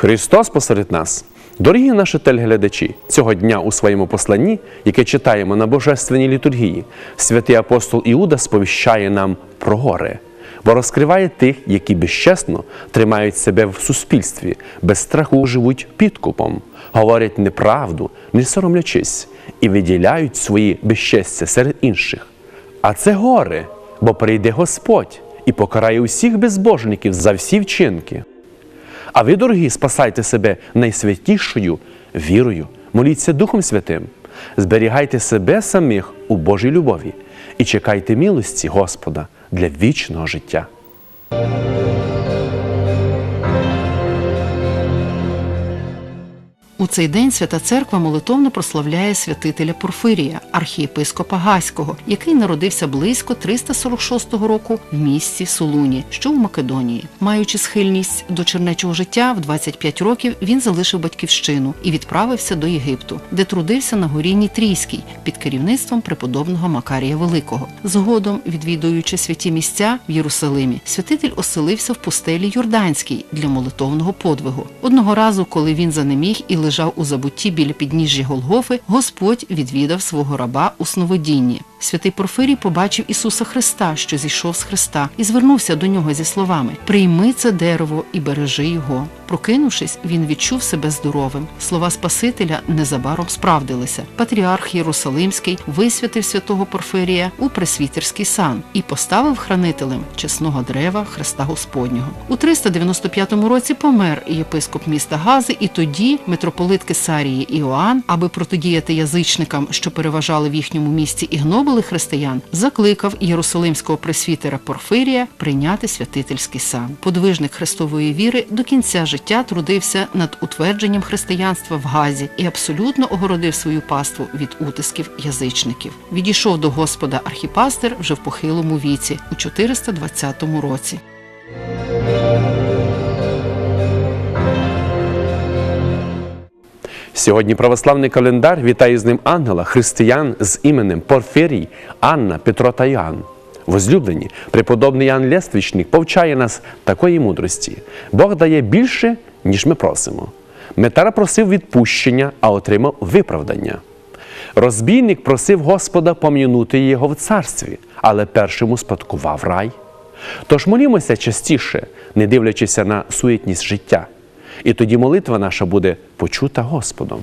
Христос посеред нас. Дорогі наші телеглядачі, цього дня у своєму посланні, яке читаємо на Божественній літургії, святий апостол Іуда сповіщає нам про горе, бо розкриває тих, які безчесно тримають себе в суспільстві, без страху живуть підкупом, говорять неправду, не соромлячись, і виділяють свої безчестя серед інших. А це горе, бо прийде Господь і покарає усіх безбожників за всі вчинки. А ви, дорогі, спасайте себе найсвятішою вірою, моліться Духом Святим, зберігайте себе самих у Божій любові і чекайте милості Господа для вічного життя. У цей день Свята Церква молитовно прославляє святителя Порфирія, архієпископа Гаського, який народився близько 346 року в місті Солуні, що у Македонії. Маючи схильність до чернечого життя, в 25 років він залишив батьківщину і відправився до Єгипту, де трудився на горі Нітрійській під керівництвом преподобного Макарія Великого. Згодом, відвідуючи святі місця в Єрусалимі, святитель оселився в пустелі Йорданській для молитовного подвигу. Одного разу, коли він занеміг і лежав у забутті біля підніжжя Голгофи, Господь відвідав свого раба у сновидінні. Святий Порфирій побачив Ісуса Христа, що зійшов з Христа, і звернувся до нього зі словами: Прийми це дерево і бережи його. Прокинувшись, він відчув себе здоровим. Слова Спасителя незабаром справдилися. Патріарх Єрусалимський висвятив святого Порфирія у пресвітерський сан і поставив хранителем чесного дерева Христа Господнього. У 395 році помер єпископ міста Гази, і тоді митрополит Кесарії Іоанн, аби протидіяти язичникам, що переважали в їхньому місті і гнобили християн, закликав єрусалимського пресвітера Порфирія прийняти святительський сан. Подвижник Христової віри до кінця життя трудився над утвердженням християнства в Газі і абсолютно огородив свою паству від утисків язичників. Відійшов до Господа архіпастер вже в похилому віці у 420 році. Сьогодні православний календар вітає з ним ангела, християн з іменем Порфирій, Анна, Петро та Іоанн. Возлюблені, преподобний Ян Лествічник повчає нас такої мудрості. Бог дає більше, ніж ми просимо. Метара просив відпущення, а отримав виправдання. Розбійник просив Господа пом'янути його в царстві, але першому спадкував рай. Тож молімося частіше, не дивлячися на суетність життя. І тоді молитва наша буде почута Господом.